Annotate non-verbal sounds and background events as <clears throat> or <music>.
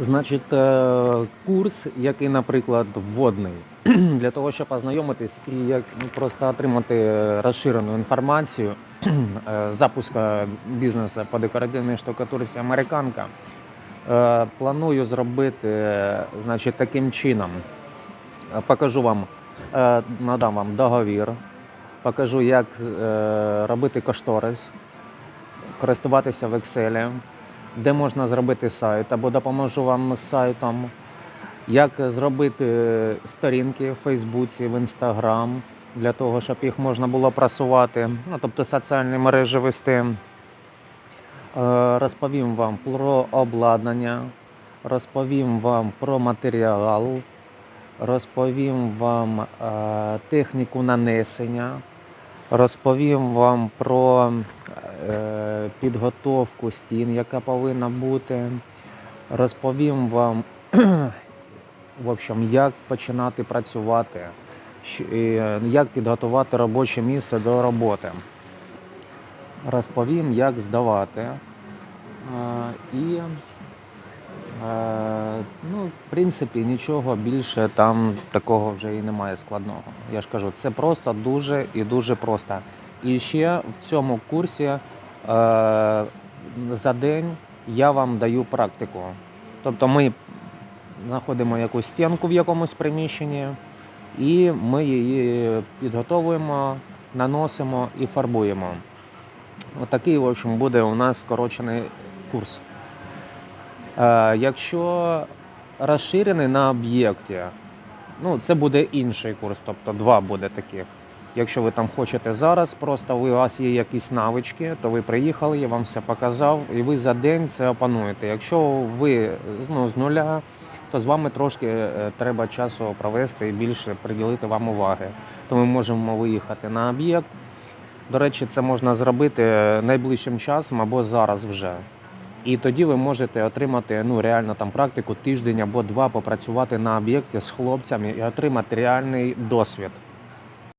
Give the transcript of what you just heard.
Значить, е, курс, який, наприклад, вводний, <clears throat> для того, щоб ознайомитись і як ну, просто отримати розширену інформацію <clears throat> е, запуска бізнесу по декоративній штукатурці американка, е, планую зробити значить, таким чином. Покажу вам, надам вам договір, покажу, як робити кошторис, користуватися в Excel, де можна зробити сайт, або допоможу вам з сайтом, як зробити сторінки в Фейсбуці, в Інстаграм, для того, щоб їх можна було просувати, ну, тобто соціальні мережі вести. Е, Розповім вам про обладнання, розповім вам про матеріал, розповім вам е, техніку нанесення, розповім вам про підготовку стін, яка повинна бути. Розповім вам, в общем, як починати працювати, е, як підготувати робоче місце до роботи. Розповім, як здавати. Е, І, е, ну, в принципі, нічого більше там такого вже і немає складного. Я ж кажу, це просто дуже і дуже просто. І ще в цьому курсі е, за день я вам даю практику. Тобто ми знаходимо якусь стінку в якомусь приміщенні, і ми її підготовуємо, наносимо і фарбуємо. Отакий, в общем, буде у нас скорочений курс. Е, якщо розширений на об'єкті, ну це буде інший курс, тобто два буде таких. Якщо ви там хочете зараз, просто у вас є якісь навички, то ви приїхали, я вам все показав, і ви за день це опануєте. Якщо ви ну, з нуля, то з вами трошки е, треба часу провести і більше приділити вам уваги. То ми можемо виїхати на об'єкт. До речі, це можна зробити найближчим часом або зараз вже. І тоді ви можете отримати ну, реально там практику тиждень або два попрацювати на об'єкті з хлопцями і отримати реальний досвід.